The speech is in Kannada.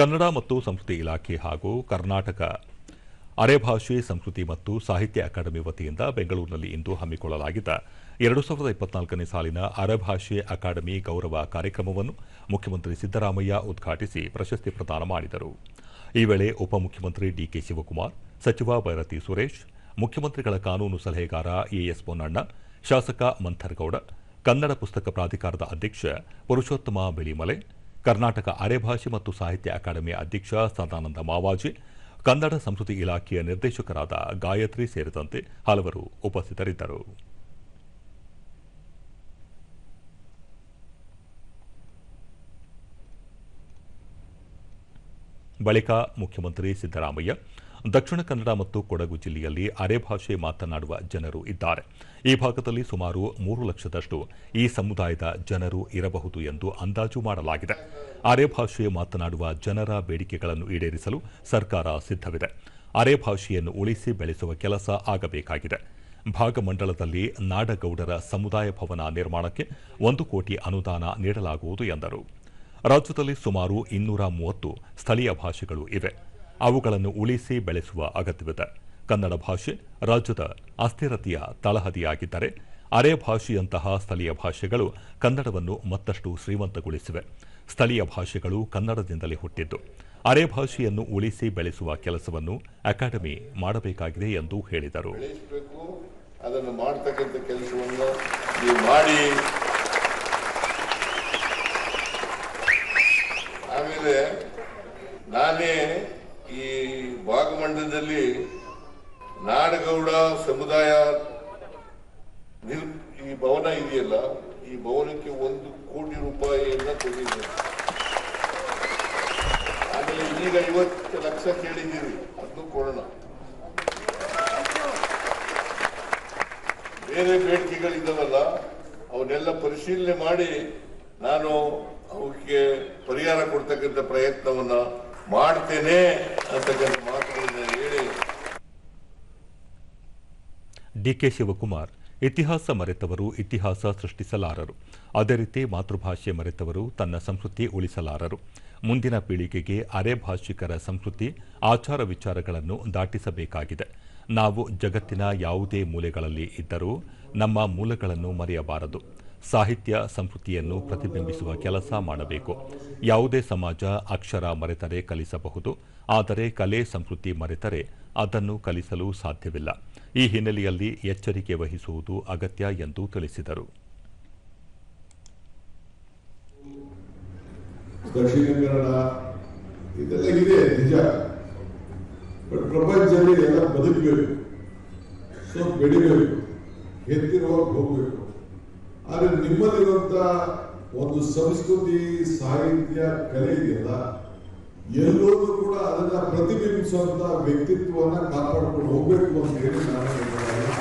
ಕನ್ನಡ ಮತ್ತು ಸಂಸ್ಕೃತಿ ಇಲಾಖೆ ಹಾಗೂ ಕರ್ನಾಟಕ ಅರೆಭಾಷೆ ಸಂಸ್ಕೃತಿ ಮತ್ತು ಸಾಹಿತ್ಯ ಅಕಾಡೆಮಿ ವತಿಯಿಂದ ಬೆಂಗಳೂರಿನಲ್ಲಿ ಇಂದು ಹಮ್ಮಿಕೊಳ್ಳಲಾಗಿದ್ದ ಎರಡು ಸಾವಿರದ ಇಪ್ಪತ್ನಾಲ್ಕನೇ ಸಾಲಿನ ಅರೆಭಾಷೆ ಅಕಾಡೆಮಿ ಗೌರವ ಕಾರ್ಯಕ್ರಮವನ್ನು ಮುಖ್ಯಮಂತ್ರಿ ಸಿದ್ದರಾಮಯ್ಯ ಉದ್ಘಾಟಿಸಿ ಪ್ರಶಸ್ತಿ ಪ್ರದಾನ ಮಾಡಿದರು. ಈ ವೇಳೆ ಉಪಮುಖ್ಯಮಂತ್ರಿ ಡಿಕೆ ಶಿವಕುಮಾರ್, ಸಚಿವ ಭೈರತಿ ಸುರೇಶ್, ಮುಖ್ಯಮಂತ್ರಿಗಳ ಕಾನೂನು ಸಲಹೆಗಾರ ಎಎಸ್ ಪೊನ್ನಣ್ಣ ಶಾಸಕ ಮಂಥರ್ಗೌಡ, ಕನ್ನಡ ಪುಸ್ತಕ ಪ್ರಾಧಿಕಾರದ ಅಧ್ಯಕ್ಷ ಪುರುಷೋತ್ತಮ ಬಿಳಿಮಲೆ ಕರ್ನಾಟಕ ಅರೆಭಾಷೆ ಮತ್ತು ಸಾಹಿತ್ಯ ಅಕಾಡೆಮಿ ಅಧ್ಯಕ್ಷ ಸದಾನಂದ ಮಾವಾಜಿ, ಕನ್ನಡ ಸಂಸ್ಕೃತಿ ಇಲಾಖೆಯ ನಿರ್ದೇಶಕರಾದ ಗಾಯತ್ರಿ ಸೇರಿದಂತೆ ಹಲವರು ಉಪಸ್ಥಿತರಿದ್ದರು. ಬಳಿಕ ಮುಖ್ಯಮಂತ್ರಿ ಸಿದ್ದರಾಮಯ್ಯ ದಕ್ಷಿಣ ಕನ್ನಡ ಮತ್ತು ಕೊಡಗು ಜಿಲ್ಲೆಯಲ್ಲಿ ಅರೆಭಾಷೆ ಮಾತನಾಡುವ ಜನರು ಇದ್ದಾರೆ. ಈ ಭಾಗದಲ್ಲಿ ಸುಮಾರು ಮೂರು ಲಕ್ಷದಷ್ಟು ಈ ಸಮುದಾಯದ ಜನರು ಇರಬಹುದು ಎಂದು ಅಂದಾಜು ಮಾಡಲಾಗಿದೆ. ಅರೆಭಾಷೆ ಮಾತನಾಡುವ ಜನರ ಬೇಡಿಕೆಗಳನ್ನು ಈಡೇರಿಸಲು ಸರ್ಕಾರ ಸಿದ್ಧವಿದೆ. ಅರೆಭಾಷೆಯನ್ನು ಉಳಿಸಿ ಬೆಳೆಸುವ ಕೆಲಸ ಆಗಬೇಕಾಗಿದೆ. ಭಾಗಮಂಡಲದಲ್ಲಿ ನಾಡಗೌಡರ ಸಮುದಾಯ ಭವನ ನಿರ್ಮಾಣಕ್ಕೆ ಒಂದು ಕೋಟಿ ಅನುದಾನ ನೀಡಲಾಗುವುದು ಎಂದರು. ರಾಜ್ಯದಲ್ಲಿ ಸುಮಾರು ಇನ್ನೂರ ಮೂವತ್ತು ಸ್ಥಳೀಯ ಭಾಷೆಗಳು ಇವೆ. ಅವುಗಳನ್ನು ಉಳಿಸಿ ಬೆಳೆಸುವ ಅಗತ್ಯವಿದೆ. ಕನ್ನಡ ಭಾಷೆ ರಾಜ್ಯದ ಅಸ್ಥಿರತೆಯ ತಳಹದಿಯಾಗಿದ್ದರೆ ಅರೆ ಭಾಷೆಯಂತಹ ಸ್ಥಳೀಯ ಭಾಷೆಗಳು ಕನ್ನಡವನ್ನು ಮತ್ತಷ್ಟು ಶ್ರೀಮಂತಗೊಳಿಸಿವೆ. ಸ್ಥಳೀಯ ಭಾಷೆಗಳು ಕನ್ನಡದಿಂದಲೇ ಹುಟ್ಟಿದ್ದು. ಅರೆ ಭಾಷೆಯನ್ನು ಉಳಿಸಿ ಬೆಳೆಸುವ ಕೆಲಸವನ್ನು ಅಕಾಡೆಮಿ ಮಾಡಬೇಕಾಗಿದೆ ಎಂದು ಹೇಳಿದರು. ಅದನ್ನು ಮಾಡ್ತಕ್ಕಂಥ ಕೆಲಸವನ್ನು ಮಾಡಿ. ಆಮೇಲೆ ನಾನೇ ಭಾಗಮಂಡಲದಲ್ಲಿ ನಾಡಗೌಡ ಸಮುದಾಯ ಈ ಭವನ ಇದೆಯಲ್ಲ, ಈ ಭವನಕ್ಕೆ ಒಂದು ಕೋಟಿ ರೂಪಾಯಿಯನ್ನ ಕೊಟ್ಟಿದ್ದೇನೆ ಆಮೇಲೆ ಈಗ ಐವತ್ತು ಲಕ್ಷ ಕೇಳಿದ್ದೀರಿ, ಅದನ್ನು ಕೊಡೋಣ. ಬೇರೆ ಬೇಡಿಕೆಗಳಿದ್ದಾವಲ್ಲ ಅವನ್ನೆಲ್ಲ ಪರಿಶೀಲನೆ ಮಾಡಿ ನಾನು ಅವಕ್ಕೆ ಪರಿಹಾರ ಕೊಡ್ತಕ್ಕಂಥ ಪ್ರಯತ್ನವನ್ನ ಮಾಡ್ತೇನೆ ಅಂತಕ್ಕಂಥ ಮಾತುಗಳನ್ನ ಹೇಳಿ ಡಿಕೆ ಶಿವಕುಮಾರ್, ಇತಿಹಾಸ ಮರೆತವರು ಇತಿಹಾಸ ಸೃಷ್ಟಿಸಲಾರರು. ಅದೇ ರೀತಿ ಮಾತೃಭಾಷೆ ಮರೆತವರು ತನ್ನ ಸಂಸ್ಕೃತಿ ಉಳಿಸಲಾರರು. ಮುಂದಿನ ಪೀಳಿಗೆಗೆ ಅರೆ ಭಾಷಿಕರ ಸಂಸ್ಕೃತಿ, ಆಚಾರ ವಿಚಾರಗಳನ್ನು ದಾಟಿಸಬೇಕಾಗಿದೆ. ನಾವು ಜಗತ್ತಿನ ಯಾವುದೇ ಮೂಲೆಗಳಲ್ಲಿ ಇದ್ದರೂ ನಮ್ಮ ಮೂಲಗಳನ್ನು ಮರೆಯಬಾರದು. ಸಾಹಿತ್ಯ ಸಂಸ್ಕೃತಿಯನ್ನು ಪ್ರತಿಬಿಂಬಿಸುವ ಕೆಲಸ ಮಾಡಬೇಕು. ಯಾವುದೇ ಸಮಾಜ ಅಕ್ಷರ ಮರೆತರೆ ಕಲಿಸಬಹುದು, ಆದರೆ ಕಲೆ ಸಂಸ್ಕೃತಿ ಮರೆತರೆ ಅದನ್ನು ಕಲಿಸಲು ಸಾಧ್ಯವಿಲ್ಲ. ಈ ಹಿನ್ನೆಲೆಯಲ್ಲಿ ಎಚ್ಚರಿಕೆ ವಹಿಸುವುದು ಅಗತ್ಯ ಎಂದು ತಿಳಿಸಿದರು. ನಿಜ. ಎಲ್ಲ ಆದ್ರೆ ನಿಮ್ಮಲ್ಲಿರುವಂತ ಒಂದು ಸಂಸ್ಕೃತಿ, ಸಾಹಿತ್ಯ, ಕಲೆ ಇದೆಯಲ್ಲ ಎಲ್ಲೋದು ಕೂಡ ಅದನ್ನ ಪ್ರತಿಬಿಂಬಿಸುವಂತ ವ್ಯಕ್ತಿತ್ವವನ್ನ ಕಾಪಾಡ್ಕೊಂಡು ಹೋಗ್ಬೇಕು ಅಂತ ಹೇಳಿ ನಾನು